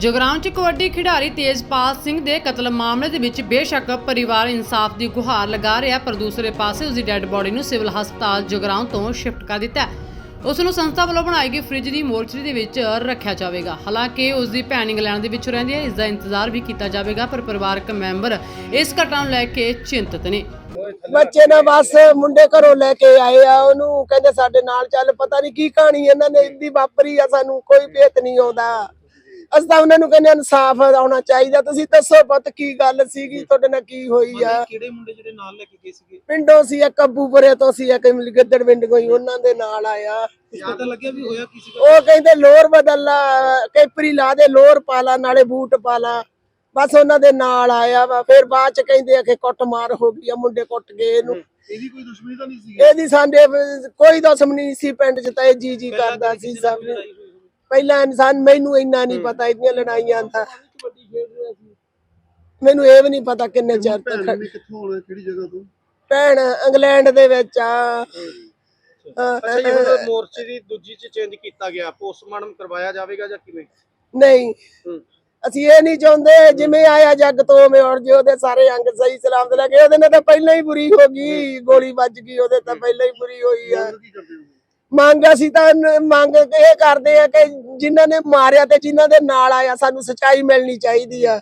ਜਗਰਾਉਂ ਚ ਕਬੱਡੀ ਖਿਡਾਰੀ ਤੇਜਪਾਲ ਸਿੰਘ ਦੇ ਕਤਲ ਮਾਮਲੇ ਦੇ ਵਿੱਚ ਬੇਸ਼ੱਕ ਪਰਿਵਾਰ ਇਨਸਾਫ ਦੀ ਗੁਹਾਰ ਲਗਾ ਰਿਹਾ, ਪਰ ਦੂਸਰੇ ਪਾਸੇ ਉਸ ਦੀ ਡੈੱਡ ਬੋਡੀ ਨੂੰ ਸਿਵਲ ਹਸਪਤਾਲ ਜਗਰਾਉਂ ਤੋਂ ਸ਼ਿਫਟ ਕਰ ਦਿੱਤਾ ਉਸ ਨੂੰ ਸੰਸਥਾ ਵੱਲੋਂ ਬਣਾਈ ਗਈ ਫ੍ਰਿਜ ਦੀ ਮੋਰਚਰੀ ਦੇ ਵਿੱਚ ਰੱਖਿਆ ਜਾਵੇਗਾ। ਹਾਲਾਂਕਿ ਉਸ ਦੀ ਭੈਣ ਇੰਗਲੈਂਡ ਦੇ ਵਿੱਚ ਰਹਿੰਦੀ ਹੈ, ਇਸ ਦਾ ਇੰਤਜ਼ਾਰ ਵੀ ਕੀਤਾ ਜਾਵੇਗਾ, ਪਰ ਪਰਿਵਾਰਕ ਮੈਂਬਰ ਇਸ ਘਟਨਾ ਨੂੰ ਲੈ ਕੇ ਚਿੰਤਤ ਨੇ। ਬੱਚੇ ਨੇ ਬਸ ਮੁੰਡੇ ਘਰੋਂ ਲੈ ਕੇ ਆਏ ਆ, ਉਹਨੂੰ ਕਹਿੰਦੇ ਸਾਡੇ ਨਾਲ ਚੱਲ, ਪਤਾ ਨਹੀਂ ਕੀ ਕਹਾਣੀ ਇਹਨਾਂ ਨੇ, ਇੰਦੀ ਵਾਪਰੀ ਆ ਸਾਨੂੰ, ਕੋਈ ਭੇਤ ਨਹੀਂ ਆਉਂਦਾ। ਅਸੀਂ ਤਾਂ ਉਹਨਾਂ ਨੂੰ ਕਹਿੰਦੇ ਇਨਸਾਫ ਆਉਣਾ ਚਾਹੀਦਾ। ਤੁਸੀਂ ਦੱਸੋ ਪੁੱਤ ਕੀ ਗੱਲ ਸੀਗੀ ਤੁਹਾਡੇ ਨਾਲ ਕੀ ਹੋਈ ਆ? ਕਿਹੜੇ ਮੁੰਡੇ ਜਿਹੜੇ ਨਾਲ ਲੈ ਕੇ ਗਏ ਸੀਗੇ? ਪਿੰਡੋਂ ਸੀ ਇੱਕ ਅੱਬੂਪੁਰੇ ਤੋਂ ਸੀ ਇੱਕ ਗਿੱਦੜ ਪਿੰਡ ਕੋਈ ਉਹਨਾਂ ਦੇ ਨਾਲ ਆਇਆ। ਲੱਗਿਆ ਵੀ ਹੋਇਆ ਉਹ ਕਹਿੰਦੇ ਲੋਰ ਬਦਲਾ ਕੈਪਰੀ ਲਾ ਦੇ ਲੋਰ ਪਾ ਲਾ ਨਾਲੇ ਬੂਟ ਪਾ ਲਾ। ਬਸ ਉਹਨਾਂ ਦੇ ਨਾਲ ਆਇਆ ਵਾ। ਫਿਰ ਬਾਅਦ ਚ ਕਹਿੰਦੇ ਆ ਕਿ ਕੁੱਟ ਮਾਰ ਹੋ ਗਈ ਆ ਮੁੰਡੇ ਕੁੱਟ ਗਏ ਇਹਨੂੰ। ਇਹਦੀ ਕੋਈ ਦੁਸ਼ਮਣੀ ਤਾਂ ਨਹੀਂ ਸੀ ਇਹਦੀ ਸਾਡੇ ਕੋਈ ਦੁਸ਼ਮਣੀ ਨਹੀਂ ਸੀ ਪਿੰਡ ਚ ਤਾਂ ਇਹ ਜੀ ਜੀ ਕਰਦਾ ਸੀ ਸਭ ਨੂੰ। ਪਹਿਲਾਂ ਇਨਸਾਨ ਮੈਨੂੰ ਇੰਨਾ ਨਹੀਂ ਪਤਾ ਇਹਦੀਆਂ ਲੜਾਈਆਂ ਦਾ ਮੈਨੂੰ ਇਹ ਵੀ ਨਹੀਂ ਪਤਾ ਕਿੰਨੇ ਚਿਰ ਤੱਕ। ਕਿੱਥੋਂ ਆਉਣਾ ਕਿਹੜੀ ਜਗ੍ਹਾ ਤੋਂ? ਭੈਣ ਇੰਗਲੈਂਡ ਦੇ ਵਿੱਚ ਆ। ਅੱਛਾ। ਜੀ ਹੁਣ ਮੋਰਚੇ ਦੀ ਦੂਜੀ ਚ ਚੇਂਜ ਕੀਤਾ ਗਿਆ ਪੋਸਟਮਾਰਟਮ ਕਰਵਾਇਆ ਜਾਵੇਗਾ ਜਾਂ ਕਿਵੇਂ? ਨਹੀਂ। ਹੂੰ। ਅਸੀਂ ਇਹ ਨਹੀਂ ਚਾਹੁੰਦੇ ਜਿਵੇਂ ਆਇਆ ਜੱਗ ਤੋਂ ਉਵੇਂ ਉੜ ਜੇ ਉਹਦੇ ਸਾਰੇ ਅੰਗ ਸਹੀ ਸਲਾਮਤ ਲੱਗੇ ਉਹਦੇ ਨਾਲ ਤਾਂ ਪਹਿਲਾਂ ਹੀ ਬੁਰੀ ਹੋ ਗਈ ਗੋਲੀ ਵੱਜ ਗਈ ਉਹਦੇ ਤਾਂ ਪਹਿਲਾਂ ਹੀ ਬੁਰੀ ਹੋਈ ਆ। ਕੀ ਕਰਦੇ ਹੋ ਮੰਗ ਅਸੀਂ ਤਾਂ ਮੰਗ ਇਹ ਕਰਦੇ ਆ ਕਿ ਜਿਨ੍ਹਾਂ ਨੇ ਮਾਰਿਆ ਤੇ ਜਿਨ੍ਹਾਂ ਦੇ ਨਾਲ ਆਇਆ ਸਾਨੂੰ ਸਚਾਈ ਮਿਲਣੀ ਚਾਹੀਦੀ ਆ।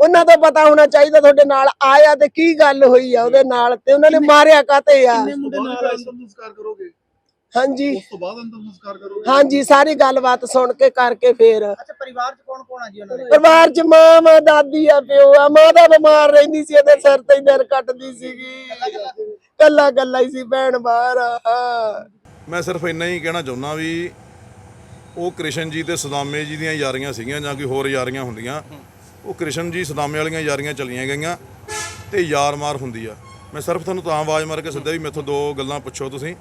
ਉਹਨਾਂ ਤੋਂ ਪਤਾ ਹੋਣਾ ਚਾਹੀਦਾ ਤੁਹਾਡੇ ਨਾਲ ਆਇਆ ਤੇ ਕੀ ਗੱਲ ਹੋਈ ਆ ਉਹਦੇ ਨਾਲ ਤੇ ਉਹਨਾਂ ਨੇ ਮਾਰਿਆ ਕਾਤੇ ਆ? ਕਿੰਨੇ ਮੁੰਡੇ ਨਾਲ ਅੰਤਮ ਸੰਸਕਾਰ ਕਰੋਗੇ? ਹਾਂਜੀ। ਉਸ ਤੋਂ ਬਾਅਦ ਅੰਤਮ ਸੰਸਕਾਰ ਕਰੋਗੇ? ਹਾਂਜੀ ਸਾਰੀ ਗੱਲਬਾਤ ਸੁਣ ਕੇ ਕਰਕੇ ਫੇਰ। ਅੱਛਾ ਪਰਿਵਾਰ ਚ ਕੌਣ ਕੌਣ ਆ ਜੀ ਉਹਨਾਂ ਦੇ? ਪਰਿਵਾਰ ਚ ਮਾਂ ਮਾਂ ਦਾਦੀ ਆ ਪਿਓ ਆ। ਮਾਂ ਦਾ ਬਿਮਾਰ ਰਹਿੰਦੀ ਸੀ ਉਹਦੇ ਸਿਰ ਤੇ ਹੀ ਦਿਨ ਕੱਟਦੀ ਸੀਗੀ। ਕੱਲਾ ਕੱਲਾ ਹੀ ਸੀ ਭੈਣ ਬਾਹਰ ਆ। ਮੈਂ ਸਿਰਫ ਇੰਨਾ ਹੀ ਕਹਿਣਾ ਚਾਹੁੰਦਾ ਵੀ ਉਹ ਕ੍ਰਿਸ਼ਨ ਜੀ ਤੇ ਸਦਾਮੇ ਜੀ ਦੀਆਂ ਯਾਰੀਆਂ ਸੀਗੀਆਂ ਜਾਂ ਕੋਈ ਹੋਰ ਯਾਰੀਆਂ ਹੁੰਦੀਆਂ, ਉਹ ਕ੍ਰਿਸ਼ਨ ਜੀ ਸਦਾਮੇ ਵਾਲੀਆਂ ਯਾਰੀਆਂ ਚੱਲੀਆਂ ਗਈਆਂ ਤੇ ਯਾਰ ਮਾਰ ਹੁੰਦੀ ਆ। ਮੈਂ ਸਿਰਫ ਤੁਹਾਨੂੰ ਤਾਂ ਆਵਾਜ਼ ਮਾਰ ਕੇ ਸੱਦਿਆ ਵੀ ਮੇਥੋਂ ਦੋ ਗੱਲਾਂ ਪੁੱਛੋ ਤੁਸੀਂ।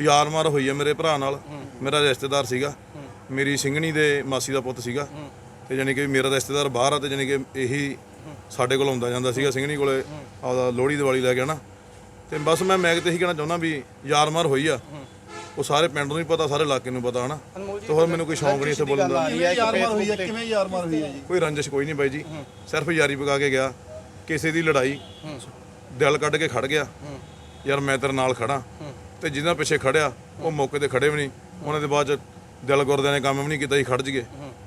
ਯਾਰ ਮਾਰ ਹੋਈ ਆ ਮੇਰੇ ਭਰਾ ਨਾਲ, ਮੇਰਾ ਰਿਸ਼ਤੇਦਾਰ ਸੀਗਾ, ਮੇਰੀ ਸਿੰਘਣੀ ਦੇ ਮਾਸੀ ਦਾ ਪੁੱਤ ਸੀਗਾ ਤੇ ਜਾਣੀ ਕਿ ਮੇਰਾ ਰਿਸ਼ਤੇਦਾਰ ਬਾਹਰ ਆ ਤੇ ਜਾਣੀ ਕਿ ਇਹੀ ਸਾਡੇ ਕੋਲ ਆਉਂਦਾ ਜਾਂਦਾ ਸੀਗਾ ਸਿੰਘਣੀ ਕੋਲੇ, ਆਪਦਾ ਲੋਹੜੀ ਦੀਵਾਲੀ ਲੈ ਕੇ ਆਣਾ ਤੇ ਬਸ ਮੈਂ ਮੈਗ ਤੇ ਹੀ ਕਹਿਣਾ ਚਾਹੁੰਦਾ ਵੀ ਯਾਰ ਮਾਰ ਹੋਈ ਆ। ਉਹ ਸਾਰੇ ਪਿੰਡ ਨੂੰ ਹੀ ਪਤਾ ਸਾਰੇ ਇਲਾਕੇ ਨੂੰ ਪਤਾ ਹਨਾ? ਤੇ ਹੋਰ ਮੈਨੂੰ ਕੋਈ ਸ਼ੌਂਕ ਨਹੀਂ ਇੱਥੇ ਬੋਲਣ ਦਾ। ਕਿਵੇਂ ਯਾਰ ਮਾਰ ਹੋਈ ਹੈ ਕਿਵੇਂ ਯਾਰ ਮਾਰ ਹੋਈ ਹੈ ਜੀ? ਕੋਈ ਰੰਜਿਸ਼ ਕੋਈ ਨਹੀਂ ਬਾਈ ਜੀ। ਸਿਰਫ ਯਾਰੀ ਪਕਾ ਕੇ ਗਿਆ। ਕਿਸੇ ਦੀ ਲੜਾਈ। ਦਿਲ ਕੱਢ ਕੇ ਖੜ ਗਿਆ। ਯਾਰ ਮੈਂ ਤੇਰੇ ਨਾਲ ਖੜਾ। ਤੇ ਜਿਹਨਾਂ ਪਿੱਛੇ ਖੜਿਆ ਉਹ ਮੌਕੇ ਤੇ ਖੜੇ ਵੀ ਨਹੀਂ। ਉਹਨਾਂ ਦੇ ਬਾਅਦ ਚ ਦਿਲ ਗੁਰਦਿਆਂ ਨੇ ਕੰਮ ਵੀ ਨਹੀਂ ਕੀਤਾ ਜੀ ਖੜ ਜਗੇ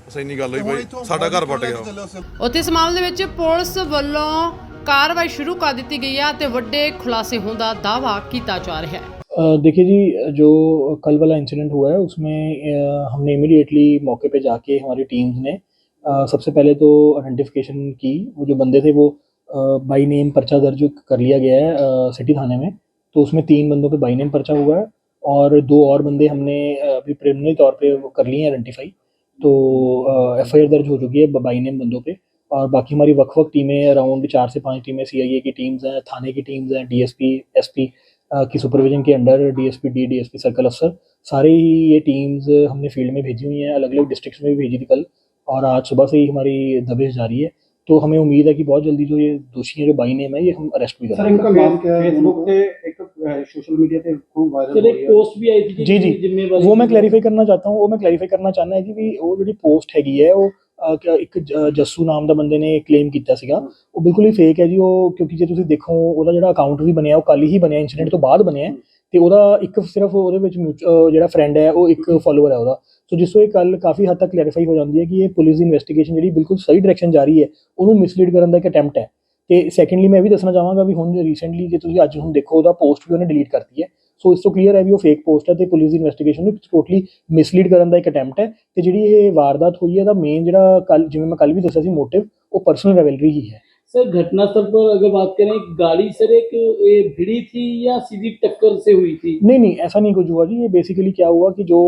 ਬਸ ਇੰਨੀ ਗੱਲ ਹੋਈ ਬਾਈ ਸਾਡਾ ਘਰ ਪੱਟ ਗਿਆ। ਉੱਥੇ ਇਸ ਮਾਮਲੇ ਵਿੱਚ ਪੁਲਿਸ ਵੱਲੋਂ ਕਾਰਵਾਈ ਸ਼ੁਰੂ ਕਰ ਦਿੱਤੀ ਗਈ ਹੈ ਤੇ ਵੱਡੇ ਖੁਲਾਸੇ ਹੋਣ ਦਾ ਦਾਅਵਾ ਕੀਤਾ ਜਾ ਰਿਹਾ ਹੈ। देखिए जी जो कल वाला इंसिडेंट हुआ है उसमें अ, हमने इमीडिएटली मौके पे जाके हमारी टीम्स ने अ, सबसे पहले तो आइडेंटिफिकेशन की। वो जो बंदे थे वो बाई नेम पर्चा दर्ज कर लिया गया है अ, सिटी थाने में। तो उसमें तीन बंदों पे बाई नेम पर्चा हुआ है और दो और बंदे हमने अभी प्रिलिमिनरी तौर पे कर लिए हैं आइडेंटिफाई तो एफ़ आई दर्ज हो चुकी है बाई नेम बंदों पे और बाकी हमारी वक्फ टीमें अराउंड चार से पाँच टीमें सीआईए की टीम्स हैं थाने की टीम्स हैं D S P S P की सुपरविजन के under DSP D DSP circle अफसर सारी ही ये टीम्स हमने फ़ील्ड में भेजी हुई हैं अलग अलग डिस्ट्रिक्ट्स में भी भेजी थी कल और आज सुबह से ही हमारी दबिश जारी है। तो हमें उम्मीद है कि बहुत जल्दी जो ये दोषी हैं जो बाई नेम है ये हम अरेस्ट भी करेंगे जी जी। वो मैं क्लैरिफाई करना चाहता हूँ वो मैं क्लैरिफाई करना चाहना है कि वो जो पोस्ट हैगी है वो ਇੱਕ ਜ- ਜੱਸੂ ਨਾਮ ਦਾ ਬੰਦੇ ਨੇ ਕਲੇਮ ਕੀਤਾ ਸੀਗਾ। ਉਹ ਬਿਲਕੁਲ ਹੀ ਫੇਕ ਹੈ ਜੀ, ਉਹ ਕਿਉਂਕਿ ਜੇ ਤੁਸੀਂ ਦੇਖੋ, ਉਹਦਾ ਜਿਹੜਾ ਅਕਾਊਂਟ ਵੀ ਬਣਿਆ, ਉਹ ਕੱਲ ਹੀ ਬਣਿਆ ਇਨਸੀਡੈਂਟ ਤੋਂ ਬਾਅਦ ਬਣਿਆ ਹੈ। ਤੇ ਉਹਦਾ ਇੱਕ ਸਿਰਫ ਉਹਦੇ ਵਿੱਚ mutual- ਜਿਹੜਾ ਫਰੈਂਡ ਹੈ, ਉਹ ਇੱਕ ਫਾਲੋਅਰ ਹੈ ਉਹਦਾ। ਸੋ ਜਿਸ ਤੋਂ ਇਹ ਕੱਲ ਕਾਫੀ ਹੱਦ ਤੱਕ ਕਲੈਰੀਫਾਈ ਹੋ ਜਾਂਦੀ ਹੈ ਕਿ ਇਹ ਪੁਲਿਸ ਦੀ ਇਨਵੈਸਟੀਗੇਸ਼ਨ ਜਿਹੜੀ ਬਿਲਕੁਲ ਸਹੀ ਡਾਇਰੈਕਸ਼ਨ ਜਾ ਰਹੀ ਹੈ, ਉਹਨੂੰ ਮਿਸਲੀਡ ਕਰਨ ਦਾ ਇੱਕ ਅਟੈਂਪਟ ਹੈ। ਤੇ ਸੈਕੰਡਲੀ ਮੈਂ ਇਹ ਵੀ ਦੱਸਣਾ ਚਾਹਾਂਗਾ ਵੀ ਹੁਣ ਰੀਸੈਂਟਲੀ ਜੇ ਤੁਸੀਂ ਅੱਜ ਹੁਣ ਦੇਖੋ, ਉਹਦਾ ਪੋਸਟ ਵੀ ਉਹਨੇ ਡਿਲੀਟ ਕਰਤੀ ਹੈ। ਸੋ ਇਸ ਤੋਂ ਕਲੀਅਰ ਹੈ ਵੀ ਉਹ ਫੇਕ ਪੋਸਟ ਹੈ ਤੇ ਪੁਲਿਸ ਦੀ ਇਨਵੈਸਟੀਗੇਸ਼ਨ ਨੂੰ ਟੋਟਲੀ ਮਿਸਲੀਡ ਕਰਨ ਦਾ ਇੱਕ ਅਟੈਂਪਟ ਹੈ ਤੇ ਜਿਹੜੀ ਇਹ ਵਾਰਦਾਤ ਹੋਈ ਹੈ ਦਾ ਮੇਨ ਜਿਹੜਾ ਕੱਲ ਜਿਵੇਂ ਮੈਂ ਕੱਲ ਵੀ ਦੱਸਿਆ ਸੀ ਮੋਟਿਵ ਉਹ ਪਰਸਨਲ ਰੈਵਲਰੀ ਹੀ ਹੈ सर घटनास्थल पर अगर बात करें गाड़ी सर एक ये भिड़ी थी या सीधी टक्कर से हुई थी नहीं नहीं ऐसा नहीं कुछ हुआ जी ये बेसिकली क्या हुआ कि जो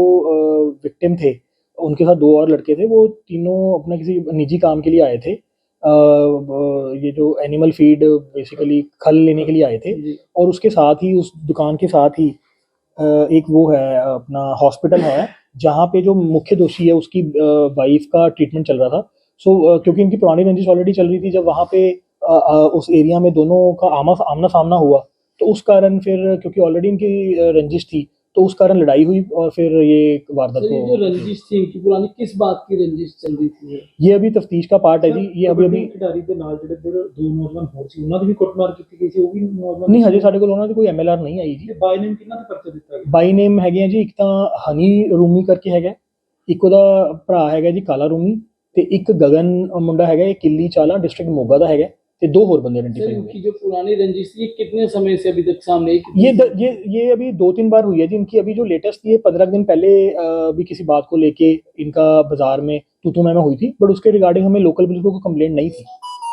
विक्टिम थे उनके साथ दो और लड़के थे वो तीनों अपना किसी निजी काम के लिए आए थे अ, ब- ये जो एनिमल फ़ीड बेसिकली खल लेने के लिए आए थे। और उसके साथ ही उस दुकान के साथ ही एक वो है अपना हॉस्पिटल है जहाँ पे जो मुख्य दोषी है उसकी वाइफ का ट्रीटमेंट चल रहा था। सो क्योंकि इनकी पुरानी रंजिश ऑलरेडी चल रही थी जब वहाँ पे उस एरिया में दोनों का आमा आमना सामना हुआ तो उस कारण फिर क्योंकि ऑलरेडी इनकी रंजिश थी तो उस कारण लड़ाई हुई और फिर ये वारदात सर ये जो को रंजिश थी इनकी पुरानी किस बात की रंजिश चल रही थी ये अभी तफ्तीश का पार्ट है जी ये अभी अभी ਖਿਡਾਰੀ ਦੇ ਨਾਲ ਜਿਹੜੇ ਫਿਰ ਦੋ ਨੌਜਵਾਨ ਹੋਰ ਸੀ ਉਹਨਾਂ ਦੀ ਵੀ ਕੁੱਟਮਾਰ ਕੀਤੀ ਗਈ ਸੀ ਉਹ ਵੀ ਨੌਜਵਾਨ ਨਹੀਂ ਹਜੇ ਸਾਡੇ ਕੋਲ ਉਹਨਾਂ ਦੀ ਕੋਈ ਐਮਐਲਆਰ ਨਹੀਂ ਆਈ ਜੀ ਬਾਈ ਨੇਮ ਕਿੰਨਾ ਤੇ ਪਰਚਾ ਦਿੱਤਾ ਗਿਆ ਬਾਈ ਨੇਮ ਹੈਗੇ ਆ ਜੀ ਇੱਕ ਤਾਂ ਹਨੀ ਰੂਮੀ ਕਰਕੇ ਹੈਗਾ ਇੱਕ ਉਹਦਾ ਭਰਾ ਹੈਗਾ ਜੀ ਕਾਲਾ ਰੂਮੀ ਤੇ ਇੱਕ ਗਗਨ ਮੁੰਡਾ ਹੈਗਾ ਇਹ ਕਿੱਲੀ ਚਾਲਾ ਡਿਸਟ੍ਰਿਕਟ ਮੋਗਾ ਦਾ ਹੈਗਾ ਤੇ ਦੋ ਹੋਰ बंदे सर आइडेंटिफाई हुए इनकी जो पुरानी रंजिश थी ये कितने समय से अभी तक सामने आई? कितनी ये द, ये ये अभी दो तीन बार हुई है जी इनकी अभी जो लेटेस्ट थी पंद्रह दिन पहले अ, भी किसी बात को लेके इनका बाजार में तू तू मैं मैं हुई थी बट उसके रिगार्डिंग हमें लोकल पुलिस को कोई कंप्लेंट नहीं थी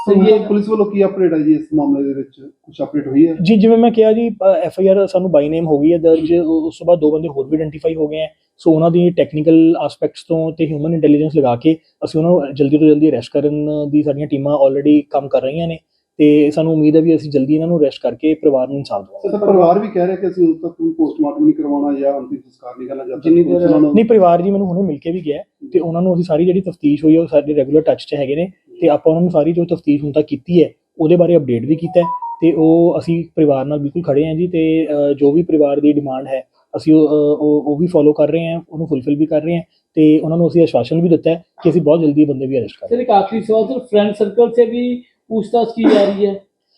ਸਰ ਇਹ ਪੁਲਿਸ ਵੱਲੋਂ ਕੀ ਅਪਡੇਟ ਹੈ ਜੀ ਇਸ ਮਾਮਲੇ ਦੇ ਵਿੱਚ ਕੁਝ ਅਪਡੇਟ ਹੋਈ ਹੈ ਜੀ ਜਿਵੇਂ ਮੈਂ ਕਿਹਾ ਜੀ ਐਫ ਆਈ ਆਰ ਸਾਨੂੰ ਬਾਈ ਨੇਮ ਹੋ ਗਈ ਹੈ ਦਰਜ ਉ- ਉਸ ਤੋਂ ਬਾਅਦ ਦੋ ਬੰਦੇ ਹੋਰ ਵੀ ਆਇਡੈਂਟੀਫਾਈ ਹੋ ਗਏ ਹੈ ਸੋ ਉਹਨਾਂ ਦੀ ਟੈਕਨੀਕਲ ਐਸਪੈਕਟਸ ਤੋਂ ਤੇ ਹਿਊਮਨ ਇੰਟੈਲੀਜੈਂਸ ਲਗਾ ਕੇ ਅਸੀਂ ਉਹਨਾਂ ਨੂੰ ਜਲਦੀ ਤੋਂ ਜਲਦੀ ਅਰੈਸਟ ਕਰਨ ਦੀ ਸਾਡੀਆਂ ਟੀਮਾਂ ਆਲਰੇਡੀ ਕੰਮ ਕਰ ਰਹੀਆਂ ਨੇ ਤੇ ਸਾਨੂੰ ਉਮੀਦ ਹੈ ਵੀ ਅਸੀਂ ਜਲਦੀ ਇਹਨਾਂ ਨੂੰ ਅਰੈਸਟ ਕਰਕੇ ਪਰਿਵਾਰ ਨੂੰ ਇਨਸਾਫ ਦਵਾਂਗੇ। ਸਰ ਪਰਿਵਾਰ ਵੀ ਕਹਿ ਰਿਹਾ ਕਿ ਅਸੀਂ ਉਦੋਂ ਤੱਕ ਕੋਈ ਪੋਸਟਮਾਰਟਮ ਨਹੀਂ ਕਰਵਾਉਣਾ ਜਾਂ ਅੰਤਿਮ ਸੰਸਕਾਰ ਨਹੀਂ ਕਰਨਾ ਜਦ ਤੱਕ ਨਹੀਂ ਪਰਿਵਾਰ ਜੀ ਮੈਨੂੰ ਹੁਣੇ ਮਿਲ ਕੇ ਵੀ ਗਿਆ ਤੇ ਉਹਨਾਂ ਨੂੰ ਅਸੀਂ ਸਾਰੀ ਜਿਹੜੀ ਤਫਤੀਸ਼ ਹੋਈ ਹੈ ਉਹ ਸਾਡੇ ਰੈਗੂਲਰ ਟੱਚ 'ਚ ਹੈਗੇ ਨੇ ਤੇ ਆਪਾਂ ਉਹਨਾਂ ਨੂੰ ਸਾਰੀ ਜੋ ਤਫਤੀਸ਼ ਹੁਣ ਤੱਕ ਕੀਤੀ ਹੈ ਉਹਦੇ ਬਾਰੇ ਅਪਡੇਟ ਵੀ ਕੀਤਾ ਤੇ ਉਹ ਅਸੀਂ ਪਰਿਵਾਰ ਨਾਲ ਬਿਲਕੁਲ ਖੜੇ ਹਾਂ ਜੀ ਤੇ ਜੋ ਵੀ ਪਰਿਵਾਰ ਦੀ ਡਿਮਾਂਡ ਹੈ ਅਸੀਂ ਉਹ ਅ, ਉਹ ਉਹ ਵੀ ਫੋਲੋ ਕਰ ਰਹੇ ਹਾਂ ਉਹਨੂੰ ਫੁੱਲਫਿਲ ਵੀ ਕਰ ਰਹੇ ਹਾਂ ਤੇ ਉਹਨਾਂ ਨੂੰ ਅਸੀਂ ਆਸ਼ਵਾਸਨ ਵੀ ਦਿੱਤਾ ਹੈ ਕਿ ਅਸੀਂ ਬਹੁਤ ਜਲਦੀ ਇਹ ਬੰਦੇ ਵੀ ਅਰੈਸਟ ਕਰਾਂਗੇ सर एक आखिरी सवाल सर फ्रेंड सर्कल से भी पूछताछ की जा रही है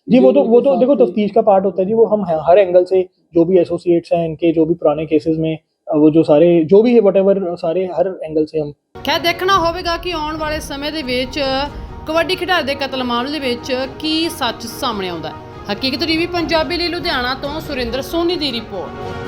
जी वो तो जो वो तो इनके देखो साथ तफ्तीश का पार्ट होता है जी वो हम ह- हर एंगल से जो भी एसोसिएट्स हैं इनके जो भी पुराने केसेस में अ, वो जो सारे जो भी है वट सारे हर एंगल से हम ਖੈਰ ਦੇਖਣਾ ਹੋਵੇਗਾ ਕਿ ਆਉਣ ਵਾਲੇ ਸਮੇਂ ਦੇ ਵਿੱਚ ਕਬੱਡੀ ਖਿਡਾਰੀ ਦੇ ਕਤਲ ਮਾਮਲੇ ਦੇ ਵਿੱਚ ਕੀ ਸੱਚ ਸਾਹਮਣੇ ਆਉਂਦਾ ਹੈ ਹਕੀਕਤ ਟੀਵੀ ਪੰਜਾਬੀ ਲਈ ਲੁਧਿਆਣਾ ਤੋਂ ਸੁਰਿੰਦਰ ਸੋਨੀ ਦੀ ਰਿਪੋਰਟ